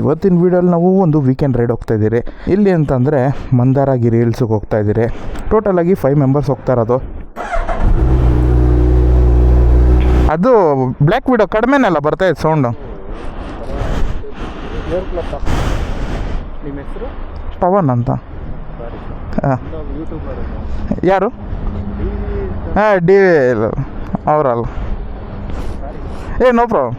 ಇವತ್ತಿನ ವೀಡಿಯೋಲಿ ನಾವು ಒಂದು ವೀಕೆಂಡ್ ರೈಡ್ ಹೋಗ್ತಾ ಇದ್ದೀರಿ. ಇಲ್ಲಿ ಅಂತಂದರೆ ಮಂದಾರಗಿರಿ ಹಿಲ್ಸಿಗೆ ಹೋಗ್ತಾ ಇದ್ದೀರಿ. ಟೋಟಲಾಗಿ ಫೈವ್ ಮೆಂಬರ್ಸ್ ಹೋಗ್ತಾ ಇರೋದು. ಅದು ಬ್ಲ್ಯಾಕ್ ವಿಡೋ ಕಡಿಮೆನೆಲ್ಲ ಬರ್ತಾ ಇದೆ ಸೌಂಡು ಪವನ್ ಅಂತ. ಯಾರು? ಹಾಂ, ಡಿ ಅವರಲ್ಲ. ಏ ನೋ ಪ್ರಾಬ್ಲಮ್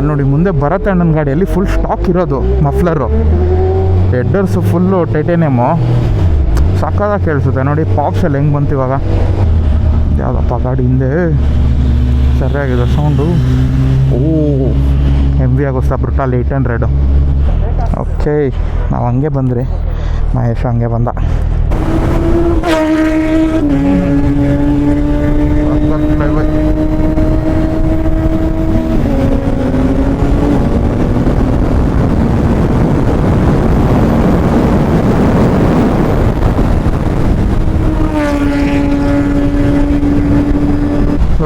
ಅಲ್ಲಿ ನೋಡಿ, ಮುಂದೆ ಭರತ್ ಅಣ್ಣನ ಗಾಡಿಯಲ್ಲಿ ಫುಲ್ ಸ್ಟಾಕ್ ಇರೋದು ಮಫ್ಲರು ಹೆಡ್ಡರ್ಸು ಫುಲ್ಲು ಟೈಟೇನಿಯಮು ಸಕ್ಕದಾಗಿ ಕೇಳಿಸುತ್ತೆ ನೋಡಿ ಪಾಪ್ಸ್ ಎಲ್ಲ ಹೆಂಗೆ ಬಂತು ಇವಾಗ. ಯಾವುದಪ್ಪ ಗಾಡಿ ಹಿಂದೆ? ಸರಿಯಾಗಿದೆ ಸೌಂಡು ಓ ಹೆವಿ ಆಗೋಸ್ತಾ ಬ್ರುಟಾಲ್ ಏಯ್ಟ್ ಹಂಡ್ರೆಡು ಓಕೆ ನಾವು ಹಂಗೆ ಬಂದ್ರಿ. ಮಹೇಶ್ ಹಂಗೆ ಬಂದ. ಸೊ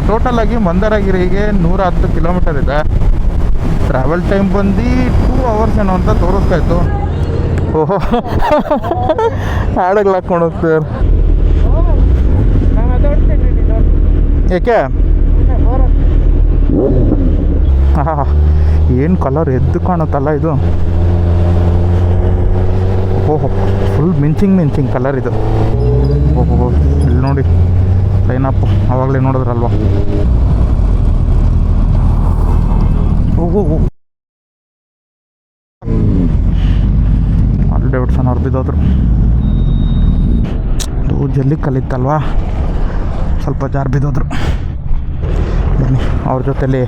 ಟೋಟಲ್ ಆಗಿ ಮಂದರಗಿರಿಗೆ ನೂರ ಹತ್ತು ಕಿಲೋಮೀಟರ್ ಇದೆ. ಟ್ರಾವೆಲ್ ಟೈಮ್ ಬಂದು ಟೂ ಅವರ್ಸ್ ಏನೋ ಅಂತ ತೋರಿಸ್ತಾ ಇತ್ತು. ಓಹೋ. ಹಾಡಗ್ಲ ಹಾಕೊಂಡು ಹೋಗ್ತಾರೆ ಏಕೆ? ಏನು ಕಲರ್ ಎದ್ದು ಕಾಣುತ್ತಲ್ಲ ಇದು? ಓಹೋ ಫುಲ್ ಮಿಂಚಿಂಗ್ ಮಿಂಚಿಂಗ್ ಕಲರ್ ಇದು. ಓಹೋ, ಇಲ್ಲಿ ನೋಡಿ. ಲೈನಪ್ ಅವಾಗಲೇ ನೋಡಿದ್ರಲ್ವ? ಅಲ್ಲಿ ಡೇವಿಡ್ಸನ್ ಅವ್ರು ಬಿದ್ದೋದ್ರು. ಅದು ಜಲ್ಲಿ ಕಲಿತಲ್ವಾ? ಸ್ವಲ್ಪ ಜಾರು ಬಿದ್ದೋದ್ರು. ಬನ್ನಿ, ಅವ್ರ ಜೊತೆಲಿ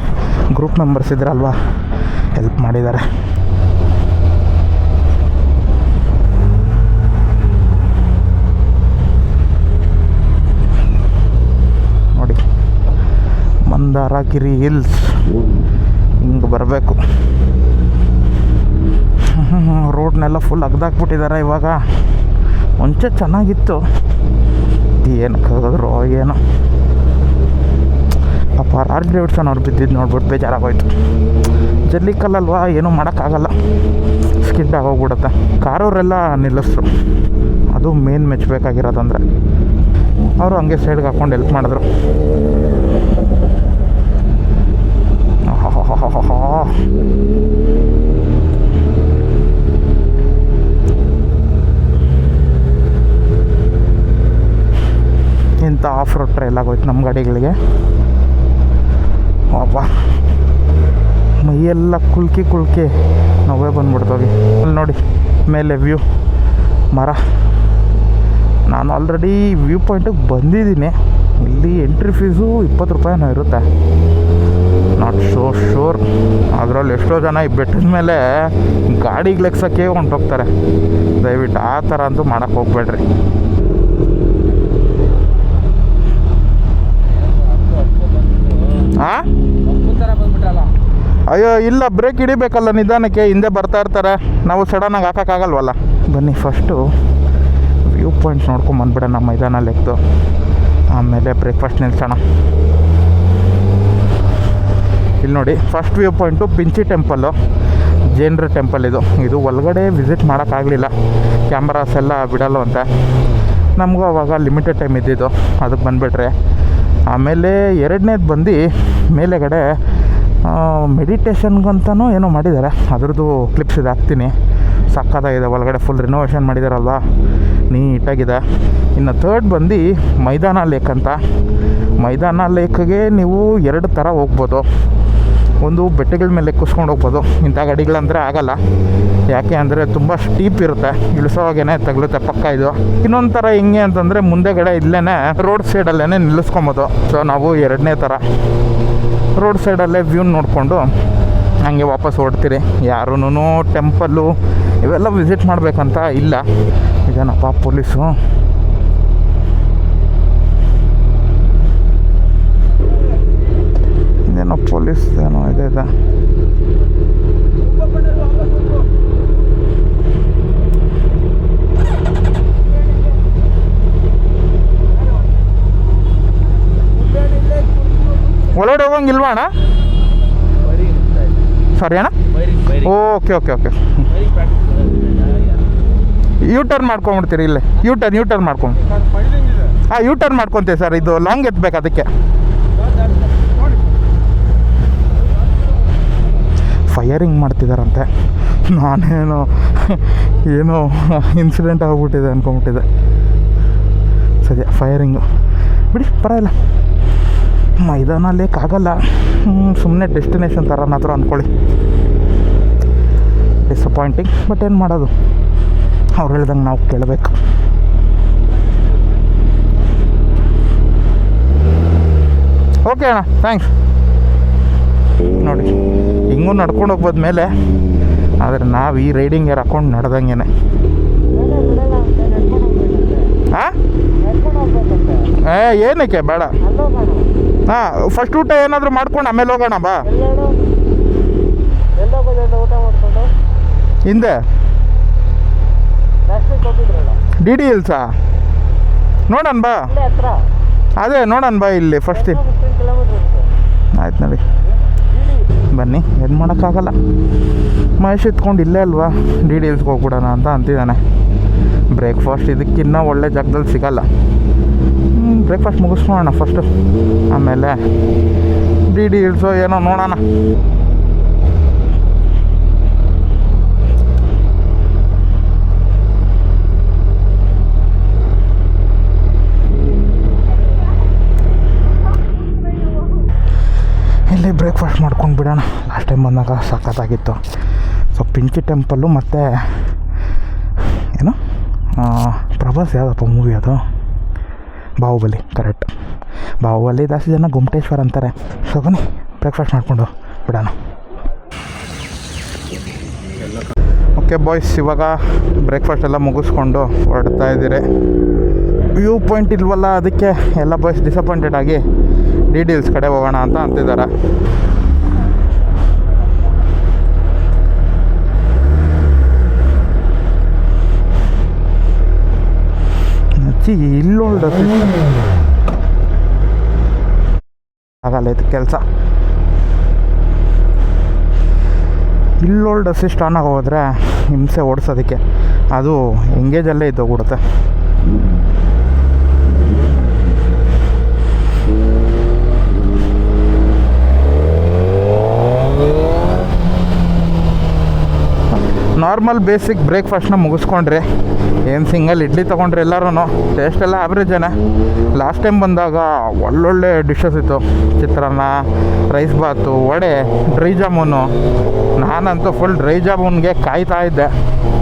ಗ್ರೂಪ್ ಮೆಂಬರ್ಸ್ ಇದ್ರಲ್ವಾ? ಹೆಲ್ಪ್ ಮಾಡಿದ್ದಾರೆ ನೋಡಿ ಮಂದಾರಗಿರಿ ಹಿಲ್ಸ್. ಹಿಂಗೆ ಬರಬೇಕು. ರೋಡ್ನೆಲ್ಲ ಫುಲ್ ಅಗ್ದಾಕ್ಬಿಟ್ಟಿದ್ದಾರೆ ಇವಾಗ. ಮುಂಚೆ ಚೆನ್ನಾಗಿತ್ತು. ಏನು ಕಗದ್ರು ಏನೋ. ಪಾಪ ಆರ್ ಡೇವಿಡ್ಸನ್ ಅವ್ರು ಬಿದ್ದಿದ್ದು ನೋಡ್ಬಿಟ್ಟು ಬೇಜಾರಾಗೋಯ್ತು. ಜಲ್ಲಿ ಕಲ್ಲಲ್ವಾ ಏನೂ ಮಾಡೋಕ್ಕಾಗಲ್ಲ. ಸ್ಕಿಡ್ ಆಗೋಗ್ಬಿಡುತ್ತೆ. ಕಾರವರೆಲ್ಲ ನಿಲ್ಲಿಸ್ರು. ಅದು ಮೇನ್ ಮೆಚ್ಚಬೇಕಾಗಿರೋದಂದ್ರೆ ಅವರು ಹಂಗೆ ಸೈಡ್ಗೆ ಹಾಕ್ಕೊಂಡು ಹೆಲ್ಪ್ ಮಾಡಿದ್ರು. ಇಂಥ ಆಫ್ ರೋಡ್ ಟ್ರೈಲ್ ಆಗೋಯ್ತು ನಮ್ಮ ಗಾಡಿಗಳಿಗೆ. ಅಬ್ಬಾ ಮೈಯೆಲ್ಲ ಕುಲ್ಕಿ ಕುಲ್ಕಿ ನಾವೇ ಬಂದ್ಬಿಡ್ತೋಗಿ ಅಲ್ಲಿ ನೋಡಿ, ಮೇಲೆ ವ್ಯೂ ಮರ. ನಾನು ಆಲ್ರೆಡಿ ವ್ಯೂ ಪಾಯಿಂಟಿಗೆ ಬಂದಿದ್ದೀನಿ. ಇಲ್ಲಿ ಎಂಟ್ರಿ ಫೀಸು ಇಪ್ಪತ್ತು ರೂಪಾಯಿನೋ ಇರುತ್ತೆ. ನಾಟ್ ಶೋ ಶೋರ್ ಅದರಲ್ಲಿ ಎಷ್ಟೋ ಜನ ಈ ಬೆಟ್ಟದ ಮೇಲೆ ಗಾಡಿಗೆ ಲೆಕ್ಸಕ್ಕೆ ಹೊಂಟೋಗ್ತಾರೆ. ದಯವಿಟ್ಟು ಆ ಥರ ಅಂತೂ ಮಾಡೋಕ್ಕೆ ಹೋಗ್ಬೇಡ್ರಿ. ಅಯ್ಯೋ, ಇಲ್ಲ ಬ್ರೇಕ್ ಹಿಡಿಬೇಕಲ್ಲ ನಿಧಾನಕ್ಕೆ. ಹಿಂದೆ ಬರ್ತಾ ಇರ್ತಾರೆ. ನಾವು ಸಡನ್ನಾಗಿ ಹಾಕೋಕ್ಕಾಗಲ್ವಲ್ಲ ಬನ್ನಿ ಫಸ್ಟು ವ್ಯೂ ಪಾಯಿಂಟ್ಸ್ ನೋಡ್ಕೊಂಡು ಬಂದ್ಬಿಡೋಣ ಮೈದಾನ ಎತ್ತು ಆಮೇಲೆ ಬ್ರೇಕ್ಫಾಸ್ಟ್ ನಿಲ್ಸೋಣ. ಇಲ್ಲಿ ನೋಡಿ ಫಸ್ಟ್ ವ್ಯೂ ಪಾಯಿಂಟು ಪಿಂಚಿ ಟೆಂಪಲ್ಲು ಜೇನ್ರ ಟೆಂಪಲ್ ಇದು. ಇದು ಒಳಗಡೆ ವಿಸಿಟ್ ಮಾಡೋಕ್ಕಾಗಲಿಲ್ಲ. ಕ್ಯಾಮ್ರಾಸ್ ಎಲ್ಲ ಬಿಡಲ್ಲ ಅಂತ ನಮಗೂ ಅವಾಗ ಲಿಮಿಟೆಡ್ ಟೈಮ್ ಇದ್ದಿದ್ದು. ಅದಕ್ಕೆ ಬಂದುಬಿಟ್ರೆ. ಆಮೇಲೆ ಎರಡನೇದು ಬಂದು ಮೇಲೆಗಡೆ ಮೆಡಿಟೇಷನ್ಗಂತನೂ ಏನೋ ಮಾಡಿದ್ದಾರೆ. ಅದ್ರದ್ದು ಕ್ಲಿಪ್ಸ್ ಇದು, ಹಾಕ್ತೀನಿ. ಸಕ್ಕತ್ತಾಗಿದೆ, ಒಳಗಡೆ ಫುಲ್ ರಿನೋವೇಷನ್ ಮಾಡಿದಾರಲ್ವ? ನೀಟಾಗಿದೆ. ಇನ್ನು ಥರ್ಡ್ ಬಂದು ಮೈದಾನ ಲೇಕ್ ಅಂತ. ಮೈದಾನ ಲೇಕ್ಗೆ ನೀವು ಎರಡು ಥರ ಹೋಗ್ಬೋದು. ಒಂದು ಬೆಟ್ಟಗಳ ಮೇಲೆ ಕುಸ್ಕೊಂಡು ಹೋಗ್ಬೋದು. ಇಂಥ ಗಾಡಿಗಳಂದರೆ ಆಗಲ್ಲ. ಯಾಕೆ ಅಂದರೆ ತುಂಬ ಸ್ಟೀಪ್ ಇರುತ್ತೆ. ಇಳಿಸೋವಾಗೇನೆ ತಗಲುತ್ತೆ ಪಕ್ಕ ಇದು. ಇನ್ನೊಂದು ಥರ ಹೆಂಗೆ ಅಂತಂದರೆ ಮುಂದೆಗಡೆ ಇಲ್ಲೇ ರೋಡ್ ಸೈಡಲ್ಲೇ ನಿಲ್ಲಿಸ್ಕೊಬೋದು. ಸೊ ನಾವು ಎರಡನೇ ಥರ ರೋಡ್ ಸೈಡಲ್ಲೇ ವ್ಯೂ ನೋಡಿಕೊಂಡು ಹಂಗೆ ವಾಪಸ್ ಓಡ್ತೀರಿ ಯಾರೂ ಟೆಂಪಲ್ಲು ಇವೆಲ್ಲ ವಿಸಿಟ್ ಮಾಡಬೇಕಂತ ಇಲ್ಲ. ಇದೇನಪ್ಪ ಪೊಲೀಸು ಪೊಲೀಸ್ ಏನೋ ಇದೆ ಇದೆ ಒಳಗಡೆ ಹೋಗಂಗಿಲ್ವಾ ಅಣ್ಣ? ಸರಿ ಅಣ್ಣ? Okay okay okay U turn ಮಾಡ್ಕೊಂಬಿಡ್ತೀರಿ ಇಲ್ಲೇ. ಯು ಟರ್ನ್ ಯೂ ಟರ್ನ್ ಮಾಡ್ಕೊಂಡು. ಹಾಂ ಯು ಟರ್ನ್ ಮಾಡ್ಕೊತೀವಿ ಸರ್, ಇದು ಲಾಂಗ್ ಎತ್ತಬೇಕು ಅದಕ್ಕೆ. ಫೈರಿಂಗ್ ಮಾಡ್ತಿದ್ದಾರಂತೆ ನಾನೇನೋ ಏನೋ ಇನ್ಸಿಡೆಂಟ್ ಆಗಿಬಿಟ್ಟಿದೆ ಅಂದ್ಕೊಂಬಿಟ್ಟಿದೆ ಸರಿ ಫೈರಿಂಗು ಬಿಡಿ, ಪರವಾಗಿಲ್ಲ. ಮೈದಾನ ಲೇಕ್ ಆಗಲ್ಲ ಸುಮ್ಮನೆ ಡೆಸ್ಟಿನೇಷನ್ ಥರ ಮಾತ್ರ ಅಂದ್ಕೊಳ್ಳಿ ಡಿಸಪಾಯಿಂಟಿಂಗ್ ಬಟ್ ಏನು ಮಾಡೋದು? ಅವ್ರು ಹೇಳ್ದಂಗೆ ನಾವು ಕೇಳಬೇಕು. ಓಕೆ ಅಣ್ಣ ಥ್ಯಾಂಕ್ಸ್ ನೋಡಿ. ಹಿಂಗೂ ನಡ್ಕೊಂಡು ಹೋಗ್ಬೋದ ಮೇಲೆ. ಆದರೆ ನಾವು ಈ ರೈಡಿಂಗ್ ಯಾರು ಹಾಕೊಂಡು ನಡೆದಂಗೆನೆ. ಹಾಂ ಏ, ಏನಕ್ಕೆ? ಬೇಡ. ಹಾಂ ಫಸ್ಟ್ ಊಟ ಏನಾದರೂ ಮಾಡ್ಕೊಂಡು ಆಮೇಲೆ ಹೋಗೋಣ, ಬಾ. ಹಿಂದೆ. ಡಿ ಡಿ ಇಲ್ಸಾ ನೋಡೋಣ, ಬಾ. ಅದೇ, ನೋಡೋಣ, ಬಾ ಇಲ್ಲಿ ಫಸ್ಟ್ ಆಯ್ತು, ನೋಡಿ. ಬನ್ನಿ. ಏನು ಮಾಡೋಕ್ಕಾಗಲ್ಲ. ಮಹೇಶ್ ಇತ್ಕೊಂಡು ಇಲ್ಲೇ ಅಲ್ವಾ? ಡಿ ಡಿ ಹಿಲ್ಸ್ಗೆ ಹೋಗ್ಬಿಡೋಣ ಅಂತ ಅಂತಿದ್ದಾನೆ. ಬ್ರೇಕ್ಫಾಸ್ಟ್ ಇದಕ್ಕಿನ್ನ ಒಳ್ಳೆ ಜಾಗದಲ್ಲಿ ಸಿಗಲ್ಲ. ಬ್ರೇಕ್ಫಾಸ್ಟ್ ಮುಗಿಸ್ಕೊಳೋಣ ಫಸ್ಟು ಆಮೇಲೆ ಡಿ ಡಿ ಏನೋ ನೋಡೋಣ ಇಲ್ಲಿ ಬ್ರೇಕ್ಫಾಸ್ಟ್ ಮಾಡ್ಕೊಂಡು ಬಿಡೋಣ. ಲಾಸ್ಟ್ ಟೈಮ್ ಬಂದಾಗ ಸಖತ್ತಾಗಿತ್ತು. ಸೊ ಪಿಂಚಿ ಟೆಂಪಲ್ಲು ಮತ್ತು ಏನು? ಪ್ರಭಾಸ್ ಯಾವುದಪ್ಪ ಮೂವಿ ಅದು? ಬಾಹುಬಲಿ ಕರೆಕ್ಟ್ ಬಾಹುಬಲಿ ಜಾಸ್ತಿ ಜನ ಗುಮ್ಟೇಶ್ವರ ಅಂತಾರೆ. ಸೊ ಬನ್ನಿ ಬ್ರೇಕ್ಫಾಸ್ಟ್ ಮಾಡಿಕೊಂಡು ಬಿಡೋಣ. ಓಕೆ ಬಾಯ್ಸ್ ಇವಾಗ ಬ್ರೇಕ್ಫಾಸ್ಟ್ ಎಲ್ಲ ಮುಗಿಸ್ಕೊಂಡು ಹೊರಡ್ತಾ ಇದ್ದೀರಿ. ವ್ಯೂ ಪಾಯಿಂಟ್ ಇಲ್ವಲ್ಲ, ಅದಕ್ಕೆ ಎಲ್ಲ ಬಾಯ್ಸ್ ಡಿಸಪಾಯಿಂಟೆಡ್ ಆಗಿ ಡೀಟೇಲ್ಸ್ ಕಡೆ ಹೋಗೋಣ ಅಂತ ಅಂತಿದ್ದಾರೆ. ಅಜ್ಜಿ ಆಗಲ್ಲ ಇದು ಕೆಲಸ. ಇಲ್ಲೋಲ್ಡ್ ಅಸಿಸ್ಟ್ ಆನ್ ಆಗೋದ್ರೆ ಹೋದರೆ ಹಿಂಸೆ ಓಡಿಸೋದಕ್ಕೆ. ಅದು ಎಂಗೇಜಲ್ಲೇ ಇದ್ದೋಗ್ಬಿಡುತ್ತೆ. ನಾರ್ಮಲ್ ಬೇಸಿಕ್ ಬ್ರೇಕ್ಫಾಸ್ಟ್ನ ಮುಗಿಸ್ಕೊಂಡ್ರಿ ಏನು ಸಿಂಗಲ್ ಇಡ್ಲಿ ತೊಗೊಂಡ್ರಿ ಎಲ್ಲರೂ ಟೇಸ್ಟ್ ಎಲ್ಲ ಆ್ವ್ರೇಜೇನೆ ಲಾಸ್ಟ್ ಟೈಮ್ ಬಂದಾಗ ಒಳ್ಳೊಳ್ಳೆ ಡಿಶಸ್ ಇತ್ತು. Chitranna rice bath, vada dry jamun. ನಾನಂತೂ ಫುಲ್ ಡ್ರೈ ಜಾಮೂನ್ಗೆ ಕಾಯ್ತಾ ಇದ್ದೆ.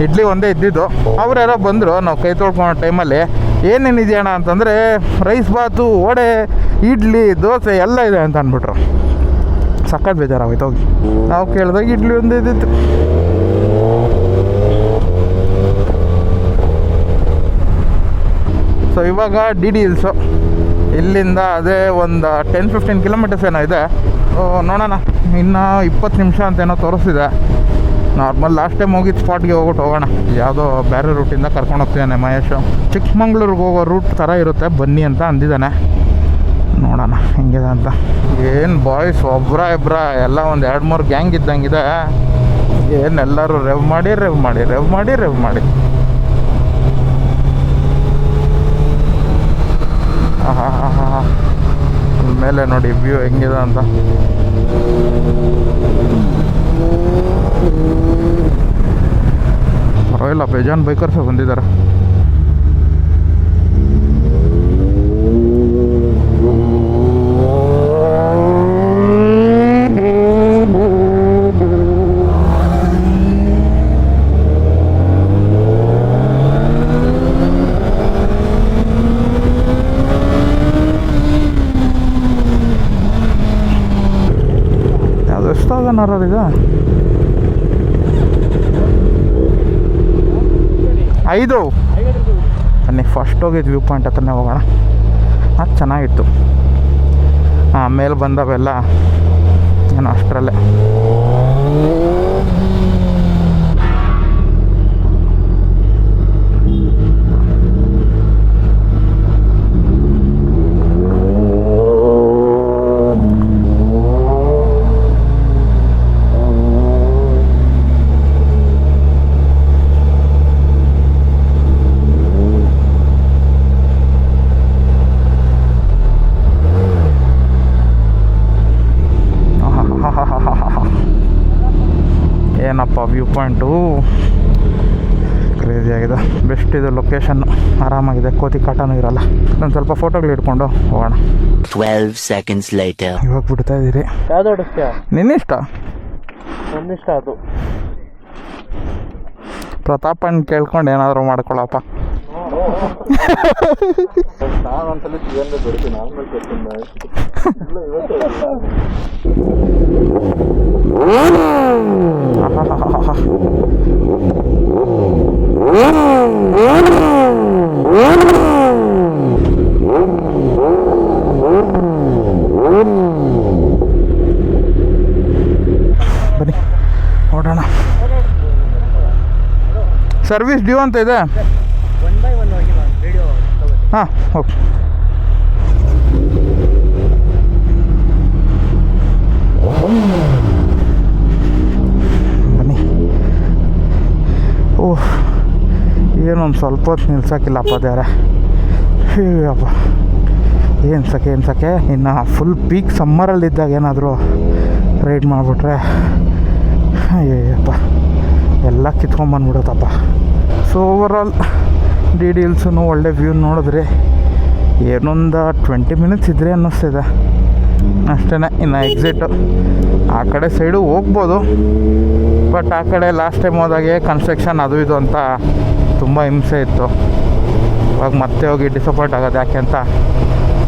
ಇಡ್ಲಿ ಒಂದೇ ಇದ್ದಿದ್ದು. ಅವ್ರು ಯಾರೋ ಬಂದರು, ನಾವು ಕೈ ತೊಳ್ಕೊಳೋ ಟೈಮಲ್ಲಿ ಏನೇನಿದೆಯಣ್ಣ? ಅಂತಂದರೆ ರೈಸ್ ಬಾತು, ವಡೆ, ಇಡ್ಲಿ, ದೋಸೆ ಎಲ್ಲ ಇದೆ ಅಂತ ಅಂದ್ಬಿಟ್ರು. ಸಕ್ಕತ್ ಬೇಜಾರಾಗೋಯ್ತು ಹೋಗಿ. ನಾವು ಕೇಳಿದಾಗ ಇಡ್ಲಿ ಒಂದೇ ಇದ್ದಿತ್ತು. ಸೊ ಇವಾಗ ಡಿ ಡಿ ಹಿಲ್ಸು ಇಲ್ಲಿಂದ ಅದೇ ಒಂದು ಟೆನ್ ಫಿಫ್ಟೀನ್ ಕಿಲೋಮೀಟರ್ಸ್ ಏನೋ ಇದೆ. ನೋಡೋಣ. ಇನ್ನು ಇಪ್ಪತ್ತು ನಿಮಿಷ ಅಂತ ಏನೋ ತೋರಿಸ್ತಿದೆ. ನಾರ್ಮಲ್ ಲಾಸ್ಟ್ ಟೈಮ್ ಹೋಗಿದ್ದು ಸ್ಪಾಟ್ಗೆ ಹೋಗ್ಬಿಟ್ಟು ಹೋಗೋಣ. ಯಾವುದೋ ಬೇರೆ ರೂಟಿಂದ ಕರ್ಕೊಂಡು ಹೋಗ್ತಿದ್ದಾನೆ ಮಹೇಶು. ಚಿಕ್ಕಮಂಗ್ಳೂರಿಗೆ ಹೋಗೋ ರೂಟ್ ಥರ ಇರುತ್ತೆ. ಬನ್ನಿ ಅಂತ ಅಂದಿದ್ದಾನೆ ನೋಡೋಣ ಹೆಂಗಿದೆ ಅಂತ. ಏನು ಬಾಯ್ಸ್ ಒಬ್ರ ಇಬ್ಬರ ಎಲ್ಲ ಒಂದು ಎರಡು, ಮೂರು ಗ್ಯಾಂಗ್ ಇದ್ದಂಗಿದೆ. ಏನು ಎಲ್ಲರೂ ರೆವ್ ಮಾಡಿ ರೆವ್ ಮಾಡಿ ರೆವ್ ಮಾಡಿ ರೆವ್ ಮಾಡಿ ಆಹಾ ಮೇಲೆ ನೋಡಿ ವ್ಯೂ ಹೆಂಗಿದೆ ಅಂತ. ಪರವಾಗಿಲ್ಲ ಬೇಜಾನ್ ಬೈಕರ್ಸ್ ಬಂದಿದ್ದಾರೆ. ಎಷ್ಟಾಗನಾರ ಇದು. ಐದು. ಬನ್ನಿ ಫಸ್ಟ್ ಹೋಗಿದ್ದು ವ್ಯೂ ಪಾಯಿಂಟ್ ಹತ್ರನೇ ಹೋಗೋಣ. ಅದು ಚೆನ್ನಾಗಿತ್ತು. ಆಮೇಲೆ ಮೇಲೆ ಬಂದವೆಲ್ಲ, ಏನು ಅಷ್ಟರಲ್ಲೇ. ಪಾಯಿಂಟು. ಕ್ರೇಜಿ ಆಗಿದೆ. ಬೆಸ್ಟ್ ಇದು ಲೊಕೇಶನ್ನು ಆರಾಮಾಗಿದೆ. ಕೋತಿ ಕಾಟನೂ ಇರಲ್ಲ. ನಾನು ಸ್ವಲ್ಪ ಫೋಟೋಗಳು ಇಟ್ಕೊಂಡು ಹೋಗೋಣ. 12 ಸೆಕೆಂಡ್ಸ್ ಲೈಟ್ ಇವಾಗ ಬಿಡ್ತಾ ಇದ್ದೀರಿ. ಯಾವ್ದು ಹೊಡಿಸ್ತೀಯ? ನಿನ್ನಿಷ್ಟ ಅದು. ಪ್ರತಾಪನ್ ಕೇಳ್ಕೊಂಡು ಏನಾದರೂ ಮಾಡ್ಕೊಳಪ್ಪ. ನಾನು ಒಂದ್ಸಲ ಜೀವನದ ಬಿಡ್ತೀನಿ ಆಮೇಲೆ ಇವತ್ತು ಬನ್ನಿ ನೋಡೋಣ ಸರ್ವಿಸ್ ಡ್ಯೂ ಅಂತ ಇದೆ ಒನ್ ಬೈ ಒನ್ ಹೋಗಿ ವಿಡಿಯೋ ಹಾಂ ಓಕೆ ಬನ್ನಿ. ಓಹ್ ಏನೊಂದು ಸ್ವಲ್ಪ ಹೊತ್ತು ನಿಲ್ಸೋಕ್ಕಿಲ್ಲಪ್ಪ ದೇವ್ರೆ. ಅಪ್ಪ. ಏನು ಸಕೆ ಏನು ಸಕೆ? ಇನ್ನು ಫುಲ್ ಪೀಕ್ ಸಮ್ಮರಲ್ಲಿದ್ದಾಗ ಏನಾದರೂ ರೈಡ್ ಮಾಡಿಬಿಟ್ರೆ. ಅಯ್ಯಪ್ಪ ಎಲ್ಲ ಕಿತ್ಕೊಂಬಂದ್ಬಿಡುತ್ತಪ್ಪ ಸೊ ಓವರಾಲ್ ಡಿ ಹಿಲ್ಸೂ ಒಳ್ಳೆ ವ್ಯೂ ನೋಡಿದ್ರೆ ಏನೊಂದು ಟ್ವೆಂಟಿ ಮಿನಿಟ್ಸ್ ಇದ್ರೆ ಅನ್ನಿಸ್ತಿದೆ. ಅಷ್ಟೇ ಇನ್ನು ಎಕ್ಸಿಟು ಆ ಕಡೆ ಸೈಡು ಹೋಗ್ಬೋದು. ಬಟ್ ಆ ಕಡೆ ಲಾಸ್ಟ್ ಟೈಮ್ ಹೋದಾಗೆ ಕನ್ಸ್ಟ್ರಕ್ಷನ್ ಅದು ಇದು ಅಂತ ತುಂಬ ಹಿಂಸೆ ಇತ್ತು. ಇವಾಗ ಮತ್ತೆ ಹೋಗಿ ಡಿಸಪಾಯಿಂಟ್ ಆಗೋದು ಯಾಕೆ ಅಂತ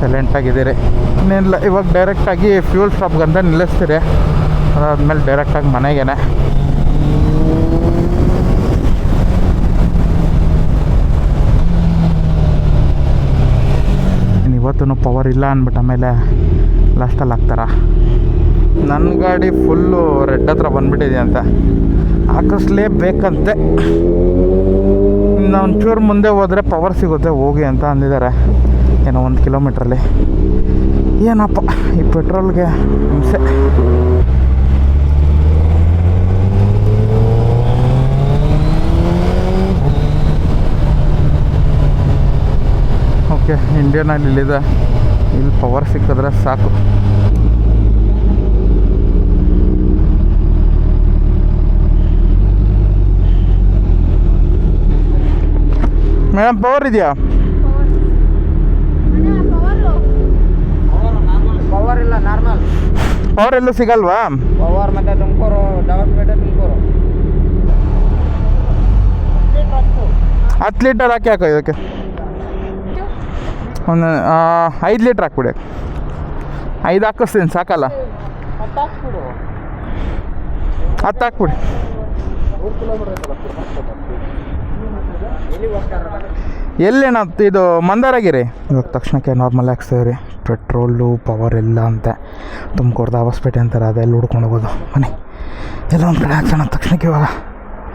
ಸೈಲೆಂಟಾಗಿದ್ದೀರಿ ಇನ್ನೇನಿಲ್ಲ ಇವಾಗ ಡೈರೆಕ್ಟಾಗಿ ಫ್ಯೂಲ್ ಸ್ಟಾಪ್ಗಂತ ನಿಲ್ಲಿಸ್ತೀರಿ. ಅದಾದಮೇಲೆ ಡೈರೆಕ್ಟಾಗಿ ಮನೆಗೇನೆ. ಇವತ್ತೂ ಪವರ್ ಇಲ್ಲ ಅಂದ್ಬಿಟ್ಟು ಆಮೇಲೆ ಲಾಸ್ಟಲ್ಲಿ ಹಾಕ್ತಾರ? ನನ್ನ ಗಾಡಿ ಫುಲ್ಲು ರೆಡ್ ಹತ್ರ ಬಂದ್ಬಿಟ್ಟಿದೆ ಅಂತ ಹಾಕಿಸ್ಲೇಬೇಕಂತೆ ಇನ್ನು ಒಂಚೂರು ಮುಂದೆ ಹೋದರೆ ಪವರ್ ಸಿಗುತ್ತೆ, ಹೋಗಿ ಅಂತ ಅಂದಿದ್ದಾರೆ. ಏನೋ ಒಂದು ಕಿಲೋಮೀಟ್ರಲ್ಲಿ ಏನಪ್ಪ, ಈ ಪೆಟ್ರೋಲ್ಗೆ ಹಿಂಸೆ. ಓಕೆ ಇಂಡಿಯನ್ ಆಯಿಲ್ ಇಲ್ಲಿದೆ. ಇಲ್ಲಿ ಪವರ್ ಸಿಕ್ಕಿದ್ರೆ ಸಾಕು. ಮೇಡಮ್ ಪವರ್ ಇದೆಯಾ? ಪವರ್ ಇಲ್ಲ ನಾರ್ಮಲ್ ಪವರ್ ಎಲ್ಲೂ ಸಿಗಲ್ವಾ? ಪವರ್ ಮತ್ತೆ ತುಮಕೂರು ದವಸ್ಪೇಟೆ ತುಮಕೂರು. ಹತ್ತು ಲೀಟರ್ ಹಾಕಿ ಹಾಕೋ ಇದಕ್ಕೆ. ಒಂದು ಐದು ಲೀಟ್ರ್ ಹಾಕ್ಬಿಡಿ. ಐದು ಹಾಕಿಸ್ತೀನಿ, ಸಾಕಲ್ಲ? ಹತ್ತು ಹಾಕ್ಬಿಡಿ. ಎಲ್ಲೇನ ಇದು ಮಂದಾರಾಗಿರಿ? ಇವಾಗ ತಕ್ಷಣಕ್ಕೆ ನಾರ್ಮಲ್ ಹಾಕ್ಸ್ತೀವಿ ಪೆಟ್ರೋಲು ಪವರ್ ಎಲ್ಲ ಅಂತೆ. ತುಮಕೂರ್ದ ಹೊಸ್ಪೇಟೆ ಅಂತಾರೆ, ಅದೆಲ್ಲ ಹುಡ್ಕೊಂಡು ಹೋಗೋದು. ಮನೆ. ಎಲ್ಲ ಒಂದು ಕಡೆ ಹಾಕ್ಸೋಣ ತಕ್ಷಣಕ್ಕೆ ಇವಾಗ.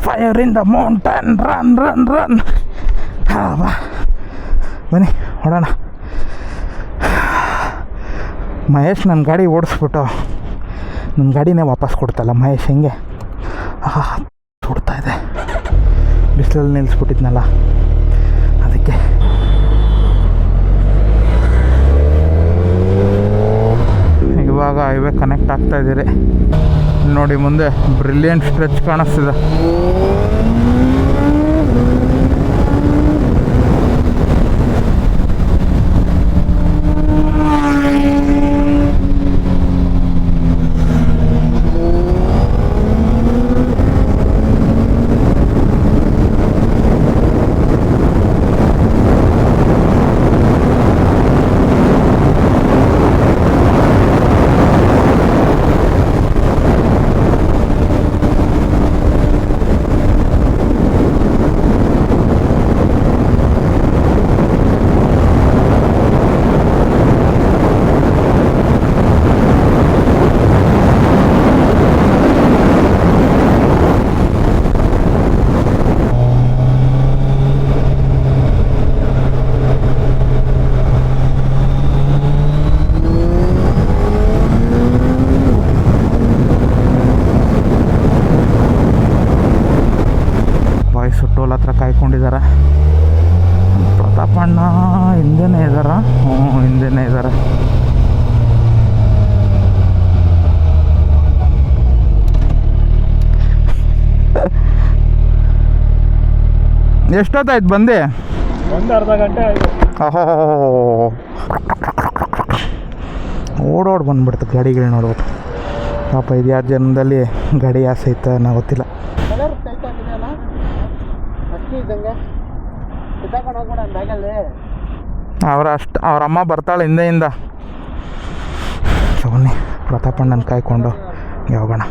Fire in the mountain run run run ಬಾ. ಬನ್ನಿ ಹೊಡೋಣ ಮಹೇಶ್ ನನ್ನ ಗಾಡಿ ಓಡಿಸ್ಬಿಟ್ಟು ನನ್ನ ಗಾಡಿನೇ ವಾಪಸ್ ಕೊಡ್ತಲ್ಲ, ಮಹೇಶ್ ಹೆಂಗೆ? ಆಹಾ ಇದೆ. ಬಿಸಿಲಲ್ಲಿ ನಿಲ್ಲಿಸ್ಬಿಟ್ಟಿದ್ನಲ್ಲ ಅದಕ್ಕೆ. ಇವಾಗ ಹೈವೇ ಕನೆಕ್ಟ್ ಆಗ್ತಾ ಇದ್ದೀರಿ. ನೋಡಿ ಮುಂದೆ ಬ್ರಿಲಿಯಂಟ್ ಸ್ಟ್ರೆಚ್ ಕಾಣಿಸ್ತಿದೆ. ಟೋಲ್ ಹತ್ರ ಕಾಯ್ಕೊಂಡಿದ್ದಾರೆ ಪ್ರತಾಪಣ್ಣ ಹಿಂದೆನೇ ಇದ್ದಾರ ಹ್ಞೂ ಹಿಂದೆನೇ ಇದ್ದಾರೆ ಎಷ್ಟೊತ್ತಾಯ್ತು ಬಂದೆ? ಒಂದು ಅರ್ಧ ಗಂಟೆ ಓಡೋಡ್ ಬಂದ್ಬಿಡ್ತು ಗಾಡಿಗಳು ನೋಡ್ಬೋದು ಪಾಪ ಇದು ಯಾವ ಜನ್ಮದಲ್ಲಿ ಗಾಡಿ ಆಸೆ ಇತ್ತ ನಾ ಗೊತ್ತಿಲ್ಲ. ಅವ್ರ ಅಷ್ಟು ಅವ್ರ ಅಮ್ಮ ಬರ್ತಾಳೆ ಹಿಂದೆಯಿಂದ. ಸೋನಿ ಪ್ರತಾಪಣ್ಣನ ಕಾಯ್ಕೊಂಡು ಹೋಗೋಣ.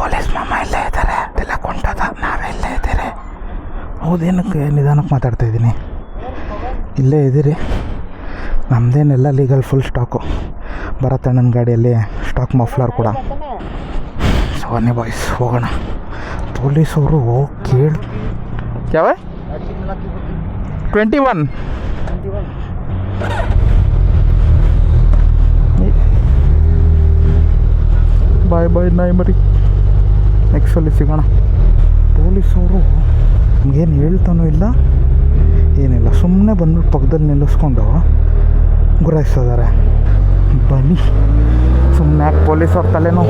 ಪೊಲೀಸ್ ಮಾಮ ಇಲ್ಲೇ ಇದ್ದಾರೆ ಅದೆಲ್ಲ ಕೊಂಡೋದ ನಾವೇ ಇಲ್ಲೇ ಇದ್ದೀರಿ. ಹೌದೇನಕ್ಕೆ ನಿಧಾನಕ್ಕೆ ಮಾತಾಡ್ತಾ ಇದ್ದೀನಿ. ಇಲ್ಲೇ ಇದ್ದೀರಿ. ನಮ್ಮದೇನೆಲ್ಲ ಲೀಗಲ್ ಫುಲ್ ಸ್ಟಾಕು. ಭರತಣ್ಣನ ಗಾಡಿಯಲ್ಲಿ ಸ್ಟಾಕ್ ಮಫ್ಲರ್ ಕೂಡ. ಸೋನಿ ಬಾಯ್ಸ್ ಹೋಗೋಣ. ಪೊಲೀಸವರು ಕೇಳಿ ಯಾವ? ಟ್ವೆಂಟಿ ಒನ್ ಬಾಯ್ ಬಾಯ್ ನಾಯಿ ಮರಿ ನೆಕ್ಸ್ಟಲ್ಲಿ ಸಿಗೋಣ. ಪೊಲೀಸವರು ನಮಗೇನು ಹೇಳ್ತಾನೂ ಇಲ್ಲ? ಏನಿಲ್ಲ ಸುಮ್ಮನೆ ಬಂದು ಪಕ್ಕದಲ್ಲಿ ನಿಲ್ಲಿಸ್ಕೊಂಡು ಗುರಾಯಿಸ್ತಿದ್ದಾರೆ. ಬನ್ನಿ. ಸುಮ್ಮನೆ ಯಾಕೆ ಪೊಲೀಸವ್ರ ತಲೆನೋ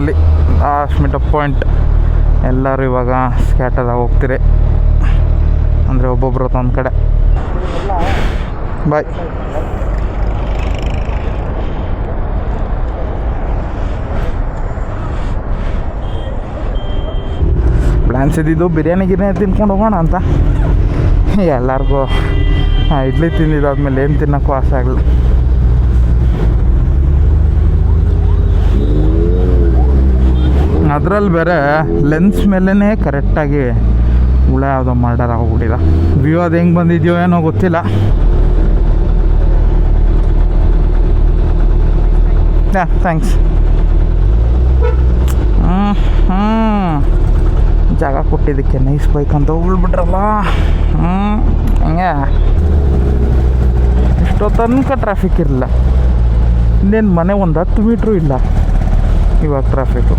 ಫೈನಲಿ ಲಾಸ್ಟ್ ಮಿಟಪ್ ಪಾಯಿಂಟ್ ಎಲ್ಲರೂ ಇವಾಗ ಸ್ಕ್ಯಾಟರ್ ಹೋಗ್ತೀರಿ. ಅಂದರೆ ಒಬ್ಬೊಬ್ರು ಒಂದು ಕಡೆ. ಬಾಯ್ ಪ್ಲ್ಯಾನ್ಸ್ ಇದ್ದಿದ್ದು ಬಿರಿಯಾನಿ ಗಿರಿಯಾನಿ ತಿನ್ಕೊಂಡು ಹೋಗೋಣ ಅಂತ. ಎಲ್ಲರಿಗೂ ಇಡ್ಲಿ ತಿಂದಿದ್ದಾದ್ಮೇಲೆ ಏನು ತಿನ್ನೋಕ್ಕೂ ಆಸೆ ಆಗಲ್ಲ ಅದರಲ್ಲಿ ಬೇರೆ ಲೆನ್ಸ್ ಮೇಲೇ ಕರೆಕ್ಟಾಗಿ ಹುಳ ಯಾವುದೋ ಮರ್ಡರ್ ಆಗ್ಬಿಟ್ಟಿದೆ. ವ್ಯೂ ಅದು ಹೆಂಗೆ ಬಂದಿದೆಯೋ ಏನೋ ಗೊತ್ತಿಲ್ಲ. ಥ್ಯಾಂಕ್ಸ್ ಹ್ಞೂ ಜಾಗ ಕೊಟ್ಟಿದ್ದಕ್ಕೆ ನೈಸ್ ಬೈಕ್ ಅಂತ ಹೋಗ್ಬಿಟ್ರಲ್ಲ. ಹ್ಞೂ ಹಂಗೆ. ಇಷ್ಟೋ ತನಕ ಟ್ರಾಫಿಕ್ ಇರಲಿಲ್ಲ. ಇನ್ನೇನು ಮನೆ ಒಂದು ಹತ್ತು ಮೀಟ್ರೂ ಇಲ್ಲ. ಇವಾಗ ಟ್ರಾಫಿಕ್ಕು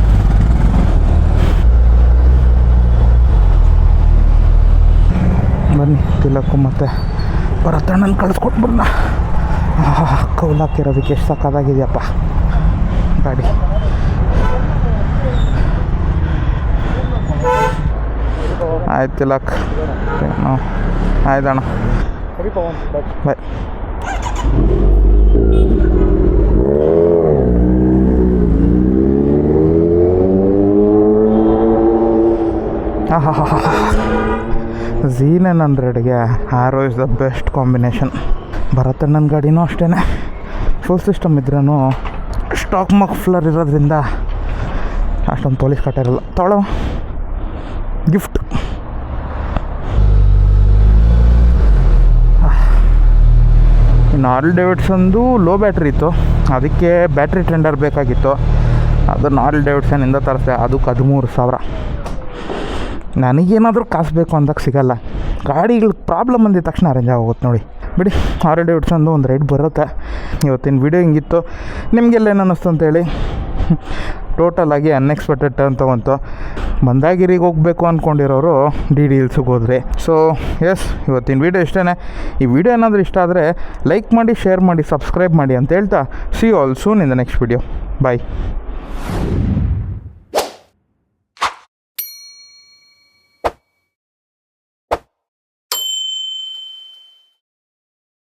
ಬನ್ನಿ. ತಿಲಕ್ಕು ಮತ್ತೆ ಭರತಣ್ಣನ ಕಳಿಸ್ಕೊಟ್ಬಿಡ್ನ ಕೌಲಾಕಿರೋದಕ್ಕೆ ಎಷ್ಟು ಸಕ್ಕದಾಗಿದೆಯಪ್ಪ ಗಾಡಿ. ಆಯ್ತು ತಿಲಕ್. ಆಯ್ತಣ್ಣ ಬಾಯ್ ಝೀನನ್ ಹಂಡ್ರೆಡ್ಗೆ arrow is the best combination ಭರತಣ್ಣನ ಗಾಡಿನೂ ಅಷ್ಟೇ ಫುಲ್ ಸಿಸ್ಟಮ್ ಇದ್ರೂ ಸ್ಟಾಕ್ ಮಕ್ಫ್ಲರ್ ಇರೋದ್ರಿಂದ ಅಷ್ಟೊಂದು ಪೊಲೀಸ್ ಕಟ್ಟಿರಲ್ಲ ತೊಳ. ಗಿಫ್ಟ್ ಇನ್ನು ಆಲ್ ಡೇವಿಡ್ಸನ್ದು ಲೋ ಬ್ಯಾಟ್ರಿ ಇತ್ತು. ಅದಕ್ಕೆ ಬ್ಯಾಟ್ರಿ ಟೆಂಡರ್ ಬೇಕಾಗಿತ್ತು. ಅದು ಆಲ್ ಡೇವಿಡ್ಸನ್ನಿಂದ ತರಿಸ್ದೆ. ಅದಕ್ಕೆ ಹದಿಮೂರು ಸಾವಿರ. ನನಗೇನಾದರೂ ಕಾಸು ಬೇಕು ಅಂದಾಗ ಸಿಗಲ್ಲ. ಗಾಡಿಗಳು ಪ್ರಾಬ್ಲಮ್ ಅಂದಿದ ತಕ್ಷಣ ಅರೇಂಜ್ ಆಗೋಗುತ್ತೆ ನೋಡಿ. ಬಿಡಿ ಆಲ್ ಡೇವಿಡ್ಸನ್ದು ಒಂದು ರೈಡ್ ಬರುತ್ತೆ. ಇವತ್ತಿನ ವಿಡಿಯೋ ಹಿಂಗಿತ್ತು. ನಿಮಗೆಲ್ಲ ಏನು ಅನ್ನಿಸ್ತು ಅಂತೇಳಿ? ಟೋಟಲಾಗಿ ಅನ್ಎಕ್ಸ್ಪೆಕ್ಟೆಡ್ ಟರ್ನ್ ತೊಗೊಂತು. ಬಂದಾಗಿರಿಗೆ ಹೋಗಬೇಕು ಅಂದ್ಕೊಂಡಿರೋರು ಡಿ ಡಿ ಇಲ್ಸಿಗೆ ಹೋದ್ರಿ. ಸೊ ಎಸ್ ಇವತ್ತಿನ ವೀಡಿಯೋ ಇಷ್ಟೇ ಈ ವಿಡಿಯೋ ಏನಾದರೂ ಇಷ್ಟ ಆದರೆ ಲೈಕ್ ಮಾಡಿ ಶೇರ್ ಮಾಡಿ ಸಬ್ಸ್ಕ್ರೈಬ್ ಮಾಡಿ ಅಂತ ಹೇಳ್ತಾ. See all soon in the next video bye